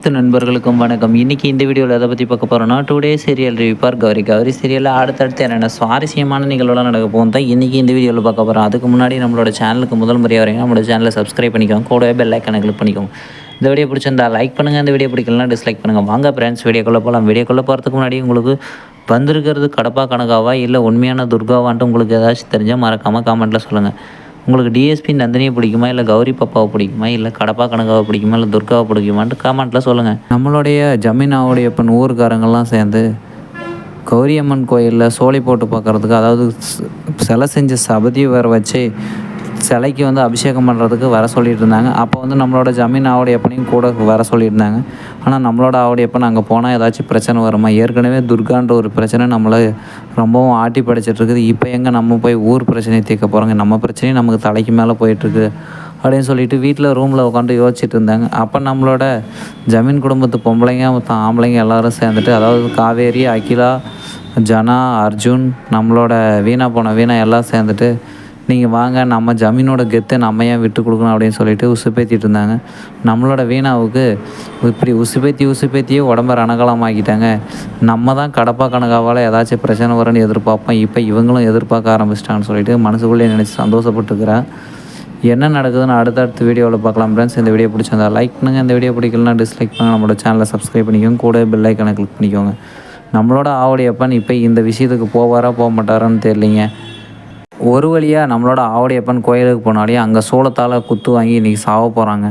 நண்பர்களுக்கும் வணக்கம். இன்னைக்கு இந்த வீடியோவில் எதை பற்றி பார்க்க போகிறோம்னா டே சீரியல் ரிவிப்பார் கௌரி கௌரி சீரியலில் அடுத்தடுத்து என்னென்ன சுவாரஸ்யமான நிகழ்வுலாம் நடக்க போகும் தான் இன்றைக்கி இந்த வீடியோவில் பார்க்க போகிறோம் அதுக்கு முன்னாடி நம்மளோட சேனலுக்கு முதல் முறையாக வரீங்க நம்மளோட சேனலை சப்ஸ்கிரைப் பண்ணிக்கோங்க. கூடவே பெல் ஐக்கனை கிளிக் பண்ணிக்கோங்க. இந்த வீடியோ பிடிச்சிருந்தா லைக் பண்ணுங்கள் இந்த வீடியோ பிடிக்கலாம் டிஸ்லைக் பண்ணுங்கள் வாங்க ஃப்ரெண்ட்ஸ் வீடியோக்குள்ளே போகலாம் வீடியோக்குள்ளே போகிறதுக்கு முன்னாடி உங்களுக்கு வந்திருக்கிறது கடப்பா கணக்காவா இல்லை உண்மையான துர்காவான்ட்டு உங்களுக்கு ஏதாச்சும் தெரிஞ்சால் மறக்காமல் காமெண்ட்டில் சொல்லுங்கள் உங்களுக்கு டிஎஸ்பி நந்தினியை பிடிக்குமா இல்லை கௌரி பாப்பாவை பிடிக்குமா இல்லை கடப்பா கணக்காவை பிடிக்குமா இல்லை துர்காவை பிடிக்குமான்ட்டு கமெண்ட்டில் சொல்லுங்கள் நம்மளுடைய ஜமீனாவுடைய பெண் ஊருக்காரங்கள்லாம் சேர்ந்து கௌரியம்மன் கோயிலில் சோழி போட்டு பார்க்குறதுக்கு அதாவது சிலை செஞ்ச சபதி வர வச்சு சிலைக்கு வந்து அபிஷேகம் பண்ணுறதுக்கு வர சொல்லிட்டு இருந்தாங்க அப்போ வந்து நம்மளோட ஜமீன் ஆவடியப்பனையும் கூட வர சொல்லியிருந்தாங்க. ஆனால் நம்மளோட ஆவடியப்பன் அங்கே போனால் ஏதாச்சும் பிரச்சனை வருமா? ஏற்கனவே துர்கான்ற ஒரு பிரச்சனை நம்மளை ரொம்பவும் ஆட்டி படைச்சிட்டுருக்குது இப்போ எங்கே நம்ம போய் ஊர் பிரச்சனையை தீர்க்க போகிறோங்க நம்ம பிரச்சனையும் நமக்கு தலைக்கு மேலே போயிட்டுருக்கு அப்படின்னு சொல்லிட்டு வீட்டில் ரூமில் உட்காந்து யோசிச்சுட்டு இருந்தாங்க அப்போ நம்மளோட ஜமீன் குடும்பத்து பொம்பளைங்க மொத்தம் ஆம்பளைங்க எல்லோரும் சேர்ந்துட்டு அதாவது காவேரி அகிலா ஜனா அர்ஜுன் நம்மளோட வீணா போன வீணா எல்லாம் சேர்ந்துட்டு நீங்கள் வாங்க நம்ம ஜமீனோட கெத்தை நம்ம ஏன் விட்டு கொடுக்கணும் அப்படின்னு சொல்லிட்டு உசுப்பேத்திட்டு இருந்தாங்க. நம்மளோட வீணாவுக்கு இப்படி உசுப்பேத்தி உசுப்பேத்தியே உடம்ப ரணகலமாக்கிட்டாங்க. நம்ம தான் கடப்பா கணக்காவால் ஏதாச்சும் பிரச்சனை வரும்னு எதிர்பார்ப்போம். இப்போ இவங்களும் எதிர்பார்க்க ஆரம்பிச்சிட்டாங்கன்னு சொல்லிட்டு மனசுக்குள்ளே நினச்சி சந்தோஷப்பட்டுக்கிறேன் என்ன நடக்குதுன்னு அடுத்தடுத்த வீடியோவில் பார்க்கலாம் ஃப்ரெண்ட்ஸ் இந்த வீடியோ பிடிச்சிருந்தா லைக் பண்ணுங்கள் இந்த வீடியோ பிடிக்கலனா டிஸ்லைக் பண்ணுங்கள் நம்மளோட சேனலை சப்ஸ்கிரைப் பண்ணிக்கோங்க. கூட பெல் ஐக்கனை கிளிக் பண்ணிக்கோங்க. நம்மளோட ஆவடியப்பன் இப்போ இந்த விஷயத்துக்கு போவாரா போக மாட்டாரான்னு தெரியலிங்க. ஒரு வழியாக நம்மளோட ஆவடியப்பன் கோயிலுக்கு போனாலே அங்கே சோளத்தால் குத்து வாங்கி இன்றைக்கி சாவ போகிறாங்க